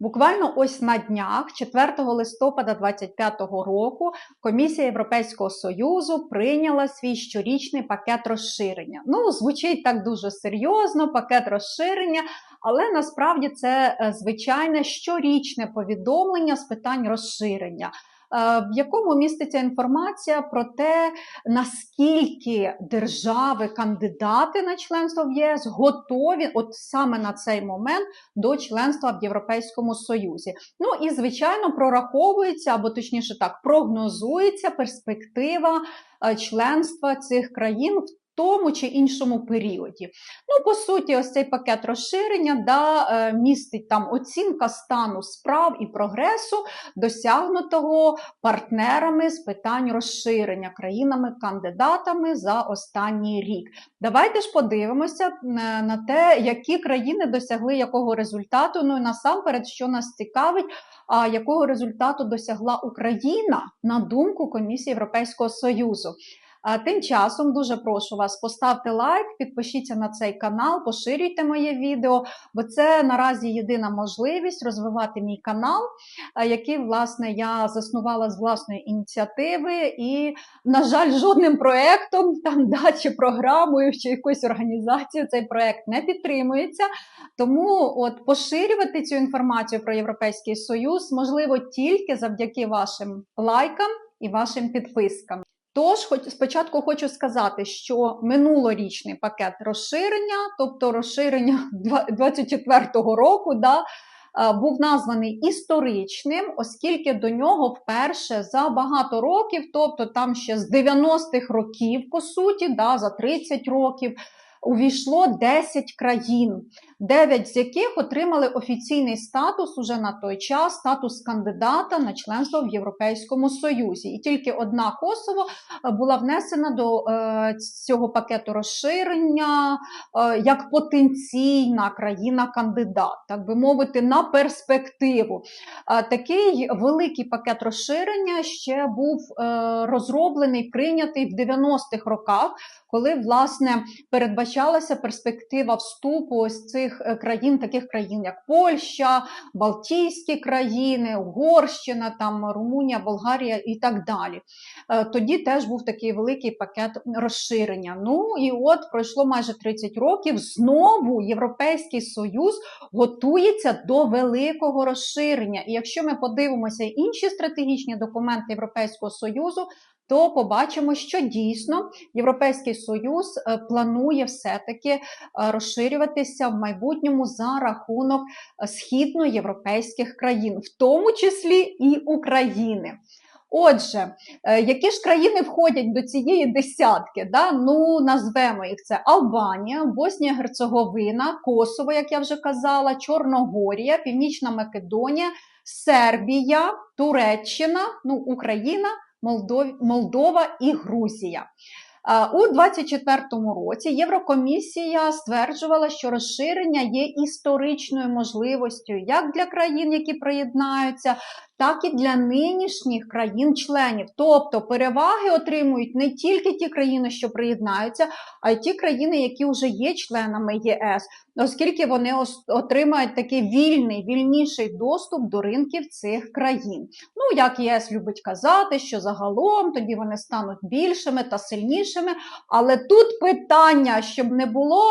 Буквально ось на днях, 4 листопада 2025 року, Комісія Європейського Союзу прийняла свій щорічний пакет розширення. Ну, звучить так дуже серйозно, пакет розширення, але насправді це е, звичайне щорічне повідомлення з питань розширення. Е, в якому міститься інформація про те, наскільки держави-кандидати на членство в ЄС готові, от саме на цей момент, до членства в Європейському Союзі. Ну і звичайно прораховується або точніше так прогнозується перспектива е, членства цих країн в тому чи іншому періоді. Ну, по суті, ось цей пакет розширення да, е, містить там оцінка стану справ і прогресу, досягнутого партнерами з питань розширення країнами-кандидатами за останній рік. Давайте ж подивимося е, на те, які країни досягли якого результату. Ну і насамперед, що нас цікавить, якого результату досягла Україна на думку Комісії Європейського Союзу. Тим часом дуже прошу вас поставте лайк, підпишіться на цей канал, поширюйте моє відео, бо це наразі єдина можливість розвивати мій канал, який, власне, я заснувала з власної ініціативи, і, на жаль, жодним проєктом, там, да, чи програмою, чи якоюсь організацією цей проєкт не підтримується. Тому от поширювати цю інформацію про Європейський Союз можливо тільки завдяки вашим лайкам і вашим підпискам. Тож, хоч спочатку хочу сказати, що минулорічний пакет розширення, тобто розширення 24-го року, да, був названий історичним, оскільки до нього вперше за багато років, тобто там ще з 90-х років, по суті, да, за 30 років, увійшло 10 країн. Дев'ять з яких отримали офіційний статус уже на той час, статус кандидата на членство в Європейському Союзі. І тільки одна Косово е, була внесена до е, цього пакету розширення е, як потенційна країна-кандидат, так би мовити, на перспективу. Такий великий пакет розширення ще був розроблений, прийнятий в 90-х роках, коли власне передбачалася перспектива вступу ось цих цих е, країн, таких країн, як Польща, Балтійські країни, Угорщина, там Румунія, Болгарія і так далі. Е, тоді теж був такий великий пакет розширення. Ну і от пройшло майже 30 років. Знову Європейський Союз готується до великого розширення. І якщо ми подивимося інші стратегічні документи Європейського Союзу, то побачимо, що дійсно Європейський Союз е, планує все-таки е, розширюватися в майбутньому за рахунок е, східноєвропейських країн, в тому числі і України. Отже, які ж країни входять до цієї десятки? Да? Ну, назвемо їх це Албанія, Боснія, Герцеговина, Косово, як я вже казала, Чорногорія, Північна Македонія, Сербія, Туреччина, ну, Україна, Молдова і Грузія. У 2024 році Єврокомісія стверджувала, що розширення є історичною можливістю як для країн, які приєднаються, так і для нинішніх країн-членів. Тобто переваги отримують не тільки ті країни, що приєднаються, а й ті країни, які вже є членами ЄС, оскільки вони отримають такий вільний, вільніший доступ до ринків цих країн. Ну, як ЄС любить казати, що загалом тоді вони стануть більшими та сильнішими. Але тут питання, щоб не було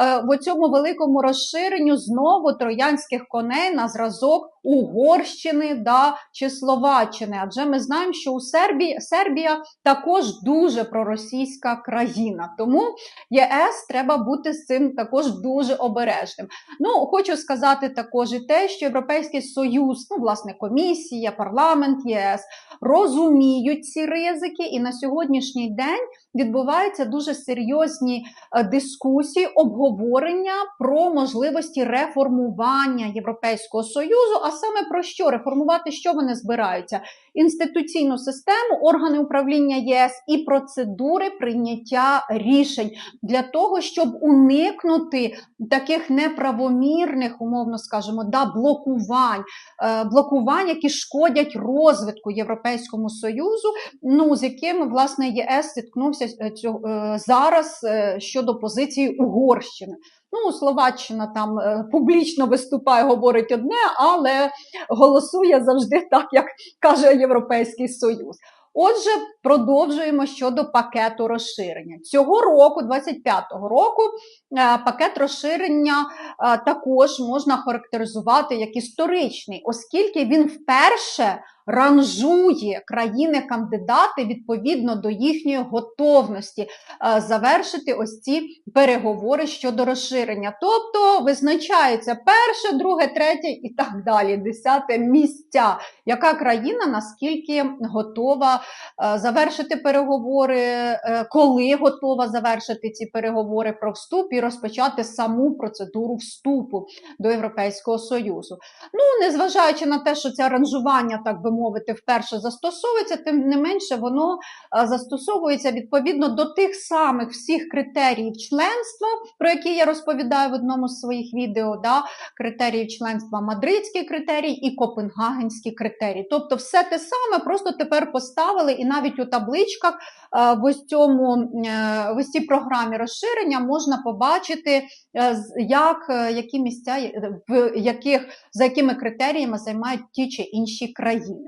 е, в цьому великому розширенню знову троянських коней на зразок Угорщини да, чи Словаччини. Адже ми знаємо, що у Сербії Сербія також дуже проросійська країна. Тому ЄС треба бути з цим також дуже обережним. Ну, хочу сказати також і те, що Європейський Союз, ну, власне, комісія, парламент ЄС розуміють ці ризики, і на сьогоднішній день відбуваються дуже серйозні е, дискусії, обговорення про можливості реформування Європейського Союзу. А саме про що реформувати, що вони збираються? Інституційну систему, органи управління ЄС і процедури прийняття рішень для того, щоб уникнути таких неправомірних, умовно скажемо, да, блокувань, е, блокувань, які шкодять розвитку Європейському Союзу, ну з якими власне ЄС зіткнувся е, цього, е, зараз щодо позиції Угорщини. Ну, Словаччина там е, публічно виступає, говорить одне, але голосує завжди так, як каже Європейський Союз. Отже, продовжуємо щодо пакету розширення. Цього року, 25-го року, е, пакет розширення е, також можна характеризувати як історичний, оскільки він вперше ранжує країни-кандидати відповідно до їхньої готовності е, завершити ось ці переговори щодо розширення. Тобто визначається перше, друге, третє і так далі, десяте місця. Яка країна наскільки готова е, завершити переговори, е, коли готова завершити ці переговори про вступ і розпочати саму процедуру вступу до Європейського Союзу? Ну, незважаючи на те, що це ранжування, так би мовити, вперше застосовується, тим не менше воно е, застосовується відповідно до тих самих всіх критеріїв членства, про які я розповідаю в одному з своїх відео. Да? Критеріїв членства Мадридський критерій і Копенгагенський критерій. Тобто, все те саме, просто тепер поставили, і навіть у табличках е, в ось цьому е, в ось цій програмі розширення можна побачити, як які місця в яких за якими критеріями займають ті чи інші країни.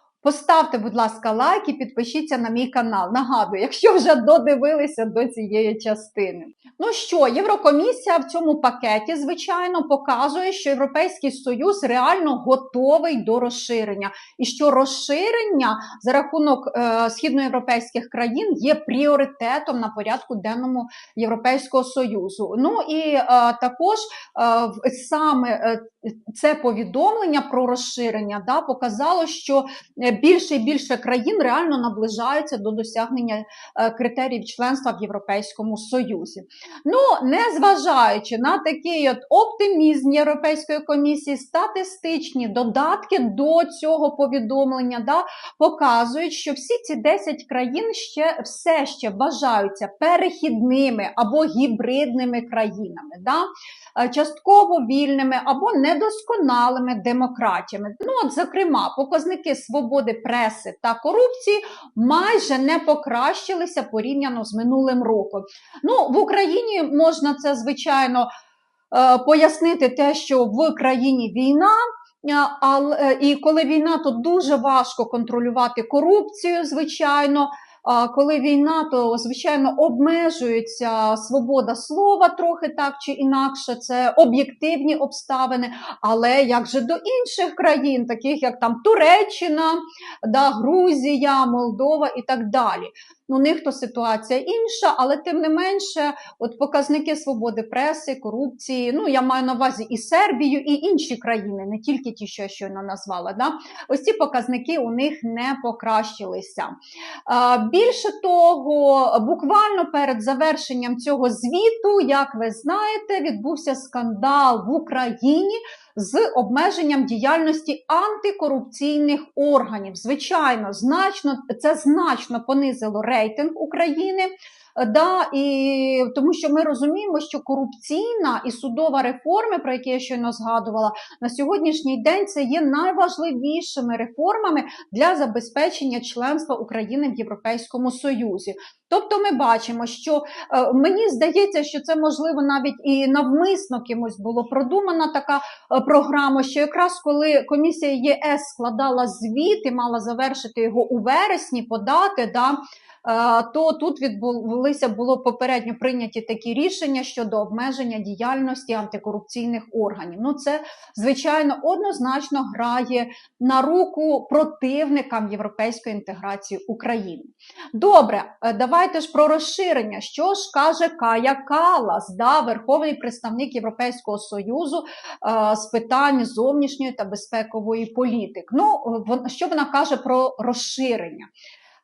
Поставте, будь ласка, лайк і підпишіться на мій канал. Нагадую, якщо вже додивилися до цієї частини. Ну що, Єврокомісія в цьому пакеті, звичайно, показує, що Європейський Союз реально готовий до розширення, і що розширення за рахунок е, східноєвропейських країн є пріоритетом на порядку денному Європейського Союзу. Ну і е, також е, саме е, це повідомлення про розширення да, показало, що більше і більше країн реально наближаються до досягнення е, критеріїв членства в Європейському Союзі. Ну, незважаючи на такий от оптимізм Європейської комісії, статистичні додатки до цього повідомлення да, показують, що всі ці 10 країн ще все ще вважаються перехідними або гібридними країнами. Да? е, частково вільними або недосконалими демократіями. Ну, от, зокрема, показники свободи преси та корупції майже не покращилися порівняно з минулим роком. Ну, в Україні можна це, звичайно, е, пояснити те, що в країні війна. е, Але і коли війна, то дуже важко контролювати корупцію, звичайно. Коли війна, то звичайно обмежується свобода слова трохи так чи інакше. Це об'єктивні обставини. Але як же до інших країн, таких як там Туреччина, да, Грузія, Молдова і так далі. У них то ситуація інша, але тим не менше, от показники свободи преси, корупції. Ну я маю на увазі і Сербію, і інші країни, не тільки ті, що я щойно назвала. Да? Ось ці показники у них не покращилися. Більше того, буквально перед завершенням цього звіту, як ви знаєте, відбувся скандал в Україні з обмеженням діяльності антикорупційних органів. Звичайно, значно це значно понизило рейтинг України. Е, Да, і тому що ми розуміємо, що корупційна і судова реформи, про які я щойно згадувала, на сьогоднішній день це є найважливішими реформами для забезпечення членства України в Європейському Союзі. Тобто, ми бачимо, що е, мені здається, що це можливо навіть і навмисно кимось було продумана така е, програма, що якраз коли комісія ЄС складала звіт і мала завершити його у вересні, подати, да, то тут відбулися було попередньо прийняті такі рішення щодо обмеження діяльності антикорупційних органів. Ну, це звичайно однозначно грає на руку противникам європейської інтеграції України. Добре, е, давайте ж про розширення. Що ж каже Кая Калас, да, верховний представник Європейського союзу е, з питань зовнішньої та безпекової політики. Ну, е, що вона каже про розширення?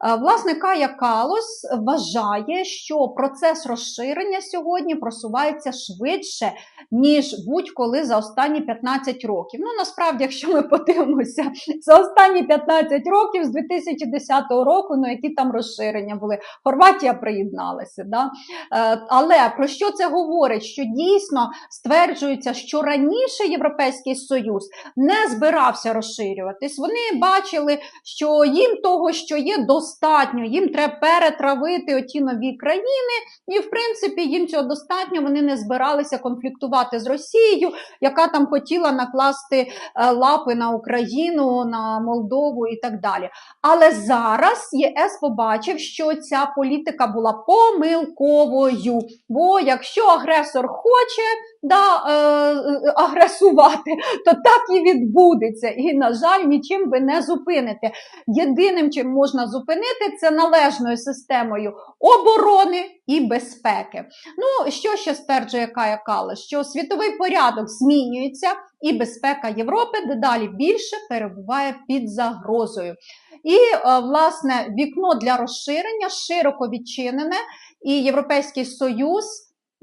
Е, Власне, Кая Калос вважає, що процес розширення сьогодні просувається швидше, ніж будь-коли за останні 15 років. Ну, насправді, якщо ми подивимося, за останні 15 років з 2010 року, ну які там розширення були, Хорватія приєдналася. Да? Е, Але про що це говорить? Що дійсно стверджується, що раніше Європейський Союз не збирався розширюватись. Вони бачили, що їм того, що є, достатньо. Достатньо. Їм треба перетравити оті нові країни, і в принципі їм цього достатньо. Вони не збиралися конфліктувати з Росією, яка там хотіла накласти е, лапи на Україну, на Молдову і так далі. Але зараз ЄС побачив, що ця політика була помилковою. Бо якщо агресор хоче да, е, е, агресувати, то так і відбудеться. І, на жаль, нічим ви не зупините. Єдиним, чим можна зупинити, це належною системою оборони і безпеки. Ну, що ще стверджує Кая Калас? Що світовий порядок змінюється, і безпека Європи дедалі більше перебуває під загрозою. І, е, власне, вікно для розширення широко відчинене, і Європейський Союз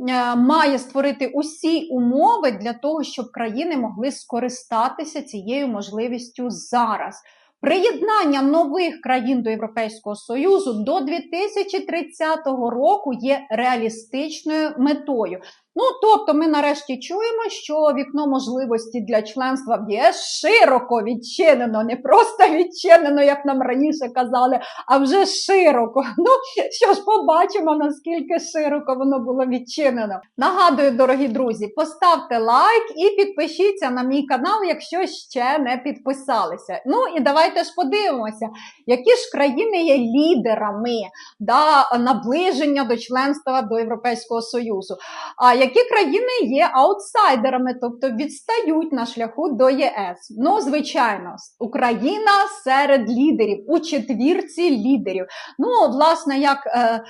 е, має створити усі умови для того, щоб країни могли скористатися цією можливістю зараз. Приєднання нових країн до Європейського Союзу до 2030 року є реалістичною метою. Ну, тобто, ми нарешті чуємо, що вікно можливості для членства в ЄС широко відчинено, не просто відчинено, як нам раніше казали, а вже широко. Ну що ж, побачимо, наскільки широко воно було відчинено. Нагадую, дорогі друзі, поставте лайк і підпишіться на мій канал, якщо ще не підписалися. Ну і давайте ж подивимося, які ж країни є лідерами да, наближення до членства до Європейського Союзу. А які країни є аутсайдерами, тобто відстають на шляху до ЄС? Ну, звичайно, Україна серед лідерів у четвірці лідерів. Ну, власне, як е,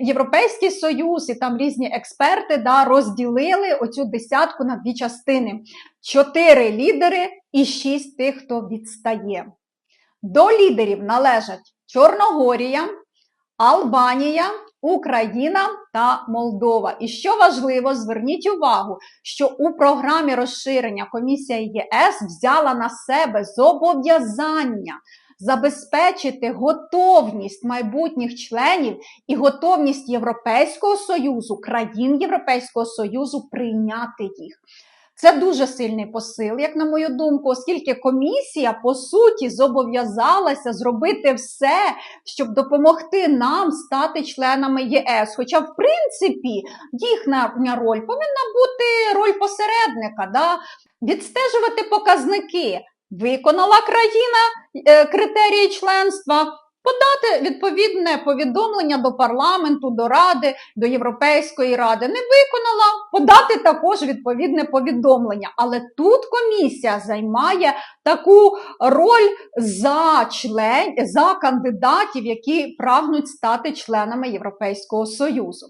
Європейський Союз і там різні експерти да, розділили оцю десятку на дві частини: чотири лідери і шість тих, хто відстає. До лідерів належать Чорногорія, Албанія, Україна та Молдова. І що важливо, зверніть увагу, що у програмі розширення комісія ЄС взяла на себе зобов'язання забезпечити готовність майбутніх членів і готовність Європейського союзу, країн Європейського союзу прийняти їх. Це дуже сильний посил, як на мою думку, оскільки комісія по суті зобов'язалася зробити все, щоб допомогти нам стати членами ЄС. Хоча, в принципі, їхня роль повинна бути роль посередника, да? відстежувати показники. Виконала країна е, критерії членства. Подати відповідне повідомлення до парламенту, до ради, до Європейської ради не виконала, подати також відповідне повідомлення. Але тут комісія займає таку роль за член, за кандидатів, які прагнуть стати членами Європейського Союзу.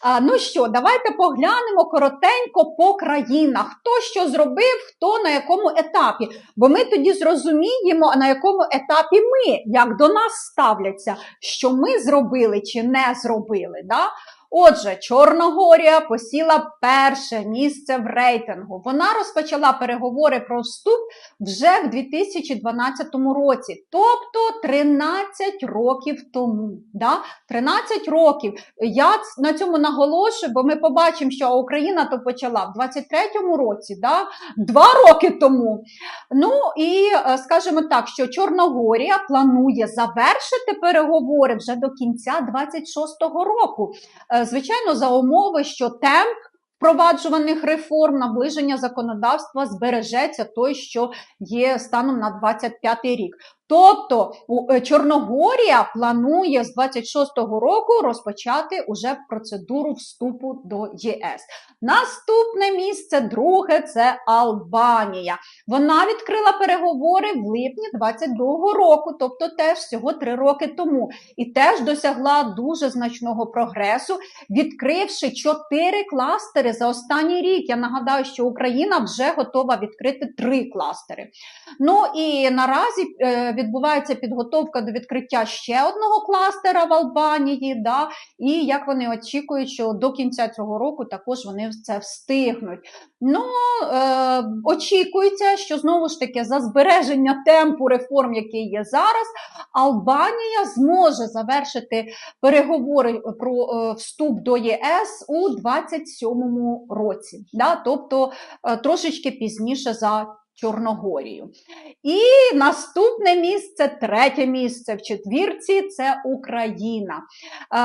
А, Ну що, давайте поглянемо коротенько по країнах, хто що зробив, хто на якому етапі. Бо ми тоді зрозуміємо, на якому етапі ми, як до нас ставляться, що ми зробили чи не зробили. Да? Отже, Чорногорія посіла перше місце в рейтингу. Вона розпочала переговори про вступ вже в 2012 році, тобто 13 років тому. Да? 13 років. Я на цьому наголошую, бо ми побачимо, що Україна то почала в 23-му році, да? два роки тому. Ну і е, скажімо так, що Чорногорія планує завершити переговори вже до кінця 26-го року. Е, звичайно, за умови, що темп впроваджуваних реформ, наближення законодавства збережеться той, що є станом на 25 рік. Тобто е, Чорногорія планує з 26-го року розпочати уже процедуру вступу до ЄС. Наступне місце, друге, це Албанія. Вона відкрила переговори в липні 22-го року, тобто теж всього три роки тому, і теж досягла дуже значного прогресу, відкривши чотири кластери за останній рік. Я нагадаю, що Україна вже готова відкрити три кластери. Ну і наразі е, відбувається підготовка до відкриття ще одного кластера в Албанії. Да, І як вони очікують, що до кінця цього року також вони це встигнуть. Ну, е, очікується, що знову ж таки за збереження темпу реформ, який є зараз, Албанія зможе завершити переговори про е, вступ до ЄС у 27-му році, да, тобто е, трошечки пізніше за Чорногорію. І наступне місце, третє місце в четвірці це Україна.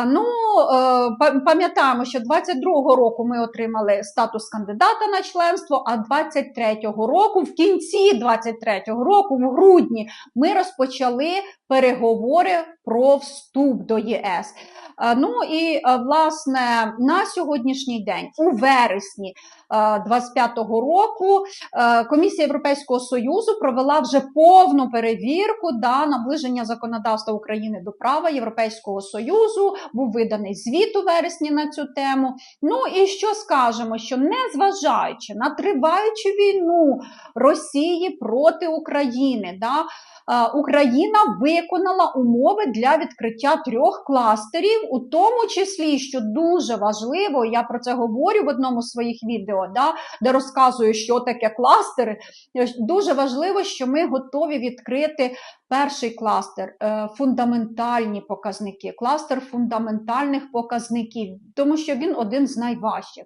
Ну, е, пам'ятаємо, що 22-го року ми отримали статус кандидата на членство, а 23-го року, в кінці 23-го року, в грудні, ми розпочали переговори про вступ до ЄС. Е, Ну і е, власне на сьогоднішній день, у вересні 25-го року, е, Комісія Європейського Союзу провела вже повну перевірку да, наближення законодавства України до права Європейського Союзу. Був виданий звіт у вересні на цю тему. Ну і що скажемо? Що незважаючи на триваючу війну Росії проти України, да, Україна виконала умови для відкриття трьох кластерів, у тому числі, що дуже важливо, я про це говорю в одному з своїх відео, да, де розказую, що таке кластери. Е, Дуже важливо, що ми готові відкрити перший кластер е, фундаментальні показники, кластер фундаментальних показників, тому що він один з найважчих.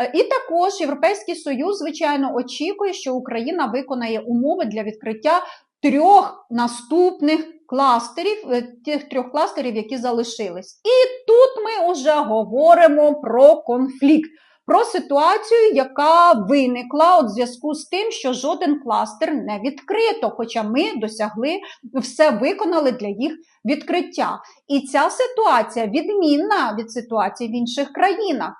Е, І також Європейський Союз, звичайно, очікує, що Україна виконає умови для відкриття трьох наступних кластерів, е, тих трьох кластерів, які залишились. І тут ми вже говоримо про конфлікт. Про ситуацію, яка виникла у зв'язку з тим, що жоден кластер не відкрито, хоча ми досягли, все виконали для їх відкриття. І ця ситуація відмінна від ситуації в інших країнах.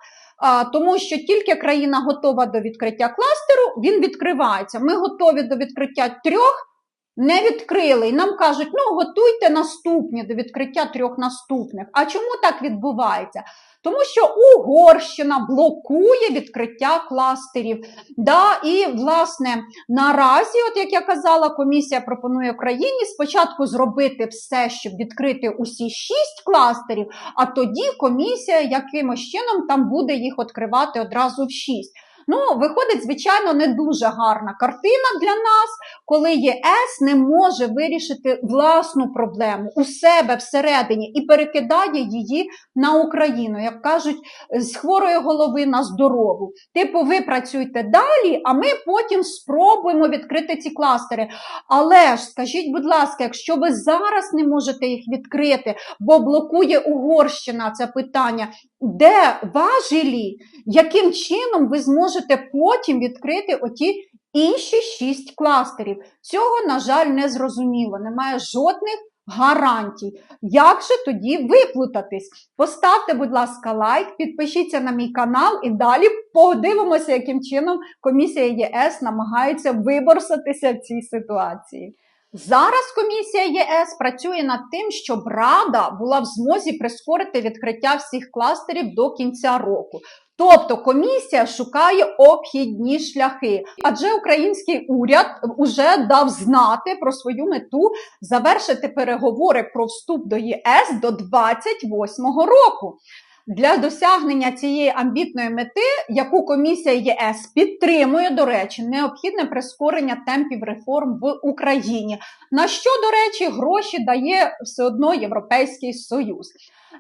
Тому що тільки країна готова до відкриття кластеру, він відкривається. Ми готові до відкриття трьох, не відкрили. І нам кажуть, ну готуйте наступні до відкриття трьох наступних. А чому так відбувається? Тому що Угорщина блокує відкриття кластерів. Да, І, власне, наразі, от як я казала, комісія пропонує Україні спочатку зробити все, щоб відкрити усі шість кластерів, а тоді комісія якимось чином там буде їх відкривати одразу в шість. Ну, виходить, звичайно, не дуже гарна картина для нас, коли ЄС не може вирішити власну проблему у себе всередині і перекидає її на Україну, як кажуть, з хворої голови на здорову. Типу, ви працюйте далі, а ми потім спробуємо відкрити ці кластери. Але ж скажіть, будь ласка, якщо ви зараз не можете їх відкрити, бо блокує Угорщина це питання, де важелі, яким чином ви зможете потім відкрити оті інші шість кластерів? Цього, на жаль, не зрозуміло. Немає жодних гарантій. Як же тоді виплутатись? Поставте, будь ласка, лайк, підпишіться на мій канал і далі подивимося, яким чином комісія ЄС намагається виборсатися в цій ситуації. Зараз комісія єС працює над тим, щоб Рада була в змозі прискорити відкриття всіх кластерів до кінця року. Тобто комісія шукає обхідні шляхи, адже український уряд вже дав знати про свою мету завершити переговори про вступ до ЄС до 28-го року. Для досягнення цієї амбітної мети, яку комісія ЄС підтримує, до речі, необхідне прискорення темпів реформ в Україні, на що, до речі, гроші дає все одно Європейський Союз.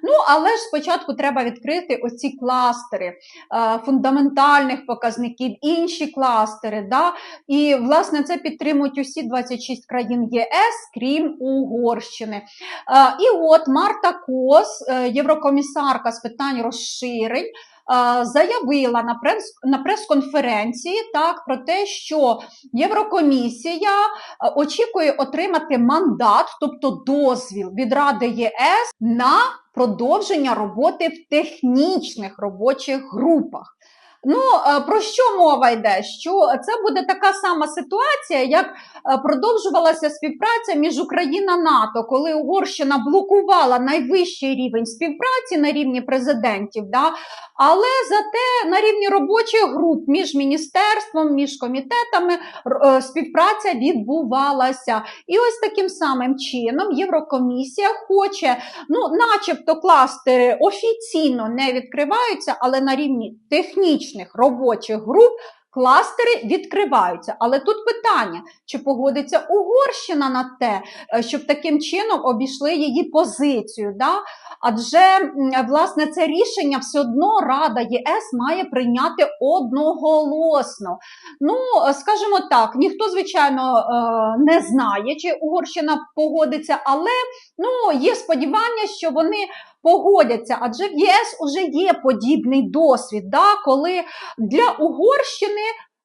Ну, але ж спочатку треба відкрити оці кластери е, фундаментальних показників, інші кластери. Да? І, власне, це підтримують усі 26 країн ЄС, крім Угорщини. Е, і от Марта Кос, е, єврокомісарка з питань розширень, заявила на прес на прес-конференції так про те, що Єврокомісія е, очікує отримати мандат, тобто дозвіл від Ради ЄС на продовження роботи в технічних робочих групах. Ну, е, про що мова йде? Що це буде така сама ситуація, як е, продовжувалася співпраця між Україна НАТО, коли Угорщина блокувала найвищий рівень співпраці на рівні президентів, да? але зате на рівні робочих груп між міністерством, між комітетами е, співпраця відбувалася. І ось таким самим чином Єврокомісія хоче, ну, начебто, кластери офіційно не відкриваються, але на рівні технічних робочих груп кластери відкриваються. Але тут питання: чи погодиться Угорщина на те, е, щоб таким чином обійшли її позицію? Да? Адже власне це рішення все одно Рада ЄС має прийняти одноголосно. Ну, скажімо так, ніхто, звичайно, е, не знає, чи Угорщина погодиться, але ну, є сподівання, що вони погодяться, адже в ЄС уже є подібний досвід, да, коли для Угорщини.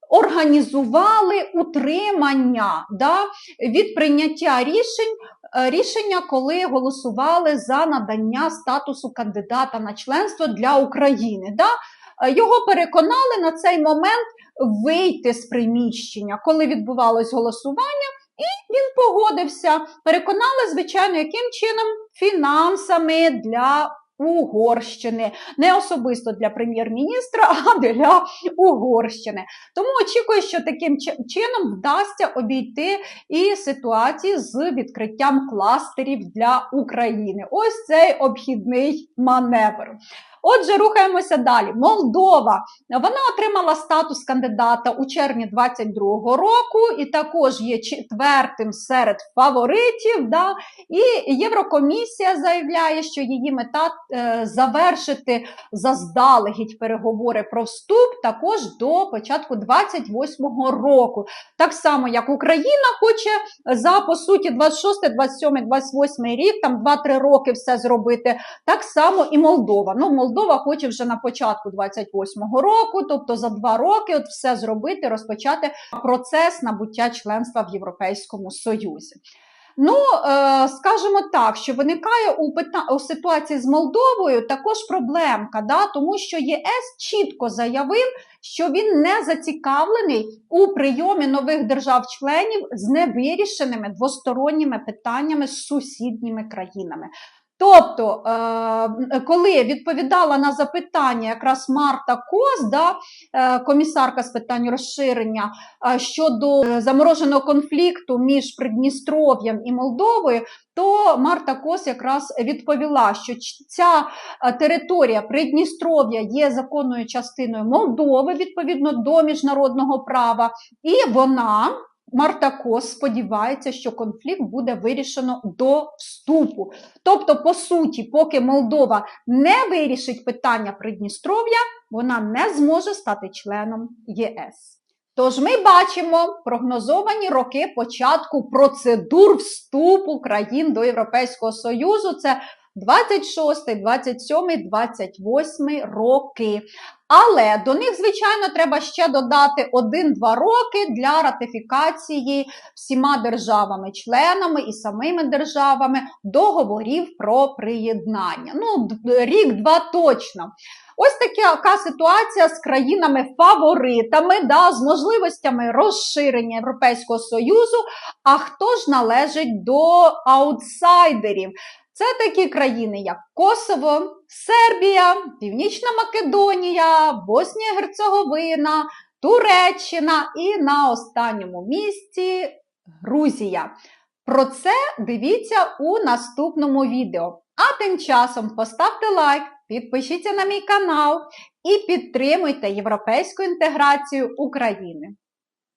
Організували утримання да, від прийняття рішень, е, рішення, коли голосували за надання статусу кандидата на членство для України. Да. Е, Його переконали на цей момент вийти з приміщення, коли відбувалось голосування, і він погодився. Переконали, звичайно, яким чином фінансами для Угорщини, не особисто для прем'єр-міністра, а для Угорщини. Тому очікую, що таким чином вдасться обійти і ситуації з відкриттям кластерів для України. Ось цей обхідний маневр. Отже, рухаємося далі. Молдова. Вона отримала статус кандидата у червні 22-го року і також є четвертим серед фаворитів. Да? І Єврокомісія заявляє, що її мета е, завершити заздалегідь переговори про вступ також до початку 28-го року. Так само, як Україна хоче за по суті 26, 27, 28 рік, там 2-3 роки все зробити. Так само і Молдова. Ну, Молдова хоче вже на початку 28-го року, тобто за два роки, от все зробити, розпочати процес набуття членства в Європейському Союзі. Ну, е, скажімо так, що виникає у пита... у ситуації з Молдовою також проблемка, да? тому що ЄС чітко заявив, що він не зацікавлений у прийомі нових держав-членів з невирішеними двосторонніми питаннями з сусідніми країнами. Тобто, е, коли відповідала на запитання якраз Марта Кос, да, е, комісарка з питань розширення е, щодо замороженого конфлікту між Придністров'ям і Молдовою, то Марта Кос якраз відповіла, що ця територія Придністров'я є законною частиною Молдови відповідно до міжнародного права, і вона. Марта Кос сподівається, що конфлікт буде вирішено до вступу. Тобто, по суті, поки Молдова не вирішить питання Придністров'я, вона не зможе стати членом єС. Тож ми бачимо прогнозовані роки початку процедур вступу країн до Європейського Союзу. Це 26, 27, 28 роки. Але до них, звичайно, треба ще додати 1-2 роки для ратифікації всіма державами-членами і самими державами договорів про приєднання. Ну, рік-два точно. Ось така ситуація з країнами-фаворитами, да, з можливостями розширення Європейського Союзу. А хто ж належить до аутсайдерів? Це такі країни, як Косово, Сербія, Північна Македонія, Боснія Герцеговина, Туреччина і на останньому місці Грузія. Про це дивіться у наступному відео. А тим часом поставте лайк, підпишіться на мій канал і підтримуйте європейську інтеграцію України.